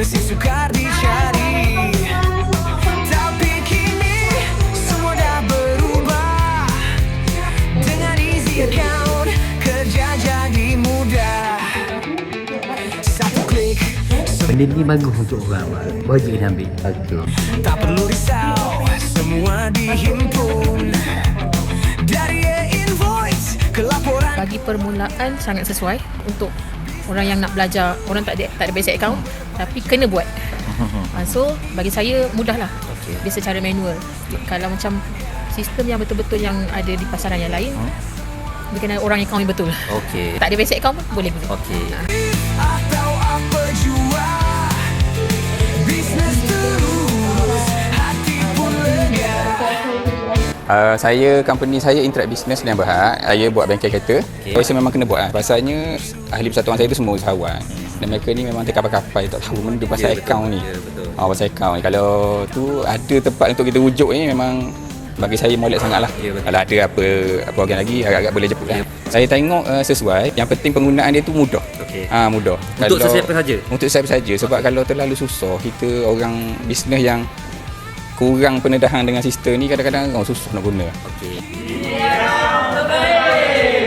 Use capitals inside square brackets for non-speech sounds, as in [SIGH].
Si sukar dicari. Tapi kini Semua dah berubah. Dengan easy account Kerja jadi mudah. Satu klik Benda ni bagus untuk orang. Wajib kena ambil Betul. Tak perlu risau Semua dihimpun. Dari e-invoice Ke laporan. Bagi permulaan sangat sesuai untuk orang yang nak belajar orang tak ada tak ada basic account tapi kena buat uh, [LAUGHS] so bagi saya mudah lah Okey. dia secara manual kalau macam sistem yang betul-betul yang ada di pasaran yang lain dia kena orang account yang betul Okey. tak ada basic account pun boleh guna Okey. Uh, saya, company saya Interact Business dan Berhad. Saya buat bengkel kereta. Okay. Saya memang kena buat lah. Pasalnya, ahli persatuan saya tu semua usahawan. Dan mereka ni memang terkapal-kapal. Tak tahu benda pasal Ya, betul. akaun ni. Ya, betul. Ah, pasal akaun ni. Kalau tu ada tempat untuk kita rujuk ni memang bagi saya molek sangat lah. Ya, betul. Kalau ada apa apa organ lagi, agak-agak boleh jemput. Ya. Saya tengok uh, sesuai. Yang penting penggunaan dia tu mudah. Okey. Ah mudah. Untuk sesiapa saja? Untuk sesiapa saja. Sebab kalau terlalu susah, kita orang bisnes yang kurang pendedahan dengan sistem ni kadang-kadang orang susah nak guna. Okey. Yeah.